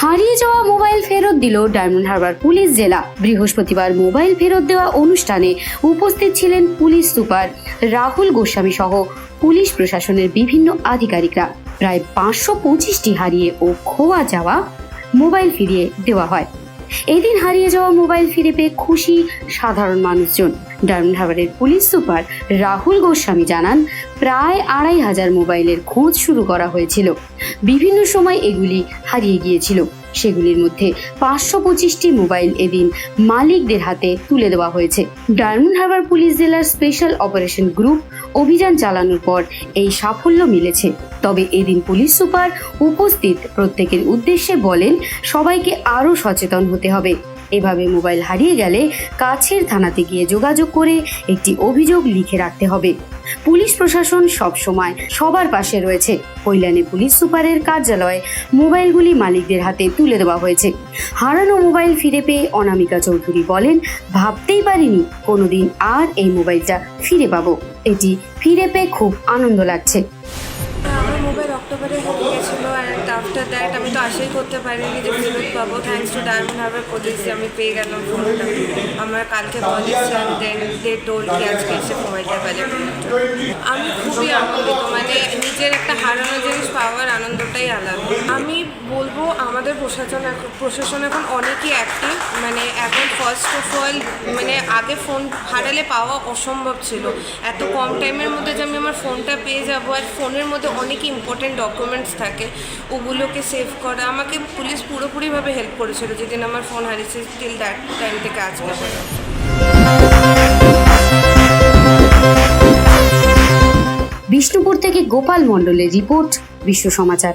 হারিয়ে যাওয়া মোবাইল ফেরত দিল ডায়মন্ড হারবার পুলিশ জেলা। বৃহস্পতিবার মোবাইল ফেরত দেওয়া অনুষ্ঠানে উপস্থিত ছিলেন পুলিশ সুপার রাহুল গোস্বামী সহ পুলিশ প্রশাসনের বিভিন্ন আধিকারিকরা। প্রায় পাঁচশো পঁচিশটি হারিয়ে ও খোয়া যাওয়া মোবাইল ফিরিয়ে দেওয়া হয়। এদিন হারিয়ে যাওয়া মোবাইল ফিরে পেয়ে খুশি সাধারণ মানুষজন। ডায়মন্ড হারবারের পুলিশ সুপার রাহুল গোস্বামী জানান, প্রায় আড়াই হাজার মোবাইলের খোঁজ শুরু করা হয়েছিল। বিভিন্ন সময় এগুলি হারিয়ে গিয়েছিল। সেগুলির মধ্যে পাঁচশো পঁচিশটি মোবাইল এদিন মালিকদের হাতে তুলে দেওয়া হয়েছে। ডায়মন্ড হারবার পুলিশ জেলার স্পেশাল অপারেশন গ্রুপ অভিযান চালানোর পর এই সাফল্য মিলেছে। তবে এদিন পুলিশ সুপার উপস্থিত প্রত্যেকের উদ্দেশ্যে বলেন, সবাইকে আরও সচেতন হতে হবে। এভাবে মোবাইল হারিয়ে গেলে কাছের থানাতে গিয়ে যোগাযোগ করে একটি অভিযোগ লিখে রাখতে হবে। পুলিশ প্রশাসন সব সময় সবার পাশে রয়েছে। কৈলানে পুলিশ সুপারের কার্যালয়ে মোবাইলগুলি মালিকদের হাতে তুলে দেওয়া হয়েছে। হারানো মোবাইল ফিরে পেয়ে অনামিকা চৌধুরী বলেন, ভাবতেই পারিনি কোনোদিন আর এই মোবাইলটা ফিরে পাবো। এটি ফিরে পেয়ে খুব আনন্দ লাগছে। মোবাইল অক্টোবরে হারিয়ে গেছিল অ্যান্ড আফটার দ্যাট আমি তো আশাই করতে পারিনি যে ফেরত পাবো। Thanks to Diamond Harbour police আমি পেয়ে গেলাম ফোনটা। আমার কালকে college and then they told কি আজকে এসে মোবাইলটা পেলে আমি খুবই আনন্দিত মানে নিজের একটা হারানো জিনিস পাওয়ার আনন্দটাই আলাদা। বলব, আমাদের প্রশাসন এখন প্রশাসন এখন অনেকই অ্যাক্টিভ মানে এখন ফার্স্ট অফ অল মানে আগে ফোন হারালে পাওয়া অসম্ভব ছিল। এত কম টাইমের মধ্যে যে আমি আমার ফোনটা পেয়ে যাব, আর ফোনের মধ্যে অনেক ইম্পর্টেন্ট ডকুমেন্টস থাকে। ওগুলোকে সেভ করা, আমাকে পুলিশ পুরোপুরিভাবে হেল্প করেছিল যেদিন আমার ফোন হারিয়েছে টিল দ্যাট টাইম থেকে আজকে বিষ্ণুপুর থেকে গোপাল মণ্ডলের report, Biswa Samachar.